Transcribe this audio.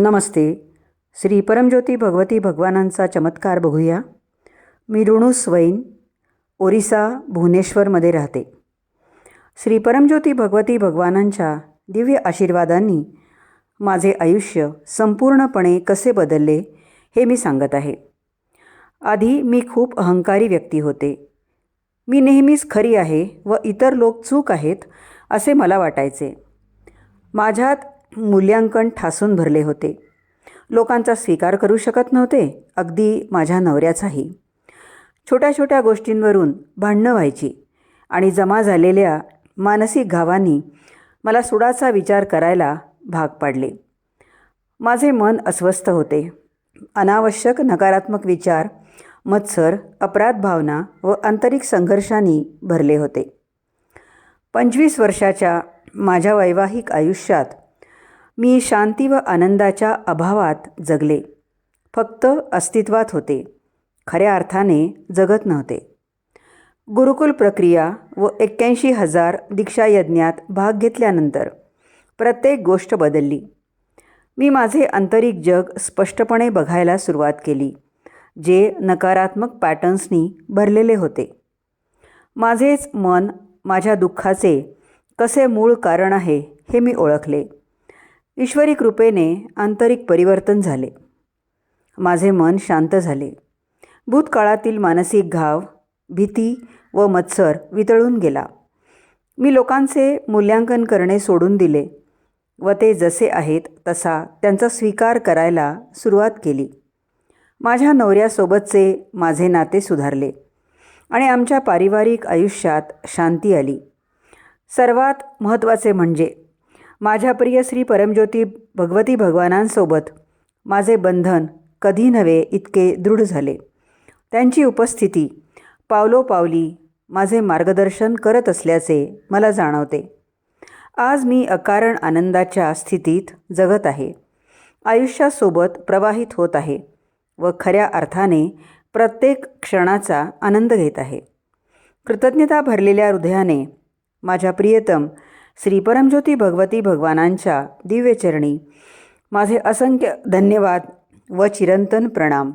नमस्ते. श्री परमज्योती भगवती भगवानांचा चमत्कार बघूया. मी ऋणू स्वैन ओरिसा भुवनेश्वरमध्ये राहते. श्री परमज्योती भगवती भगवानांच्या दिव्य आशीर्वादांनी माझे आयुष्य संपूर्णपणे कसे बदलले हे मी सांगत आहे. आधी मी खूप अहंकारी व्यक्ती होते. मी नेहमीच खरी आहे व इतर लोक चूक आहेत असे मला वाटायचे. माझ्यात मूल्यांकन ठासून भरले होते. लोकांचा स्वीकार करू शकत नव्हते अगदी माझ्या नवऱ्याचाही. छोट्या छोट्या गोष्टींवरून भांडणं व्हायची आणि जमा झालेल्या मानसिक घावांनी मला सुडाचा विचार करायला भाग पाडले. माझे मन अस्वस्थ होते. अनावश्यक नकारात्मक विचार मत्सर अपराध भावना व आंतरिक संघर्षांनी भरले होते. पंचवीस वर्षाच्या माझ्या वैवाहिक आयुष्यात मी शांती व आनंदाच्या अभावात जगले. फक्त अस्तित्वात होते. खऱ्या अर्थाने जगत नव्हते. गुरुकुल प्रक्रिया व एक्क्याऐंशी हजार दीक्षायज्ञात भाग घेतल्यानंतर प्रत्येक गोष्ट बदलली. मी माझे आंतरिक जग स्पष्टपणे बघायला सुरुवात केली जे नकारात्मक पॅटर्न्सनी भरलेले होते. माझेच मन माझ्या दुःखाचे कसे मूळ कारण आहे हे मी ओळखले. ईश्वरी कृपेने आंतरिक परिवर्तन झाले. माझे मन शांत झाले. भूतकाळातील मानसिक घाव भीती व मत्सर वितळून गेला. मी लोकांचे मूल्यांकन करणे सोडून दिले व ते जसे आहेत तसा त्यांचा स्वीकार करायला सुरुवात केली. माझ्या नवऱ्यासोबतचे माझे नाते सुधारले आणि आमच्या पारिवारिक आयुष्यात शांती आली. सर्वात महत्त्वाचे म्हणजे माझ्या प्रिय श्री परमज्योती भगवती भगवानांसोबत माझे बंधन कधी नव्हे इतके दृढ झाले. त्यांची उपस्थिती पावलोपावली माझे मार्गदर्शन करत असल्याचे मला जाणवते. आज मी अकारण आनंदाच्या स्थितीत जगत आहे. आयुष्यासोबत प्रवाहित होत आहे व खऱ्या अर्थाने प्रत्येक क्षणाचा आनंद घेत आहे. कृतज्ञता भरलेल्या हृदयाने माझ्या प्रियतम श्री परमज्योती भगवती भगवानांच्या दिव्यचरणी. माझे असंख्य धन्यवाद व चिरंतन प्रणाम.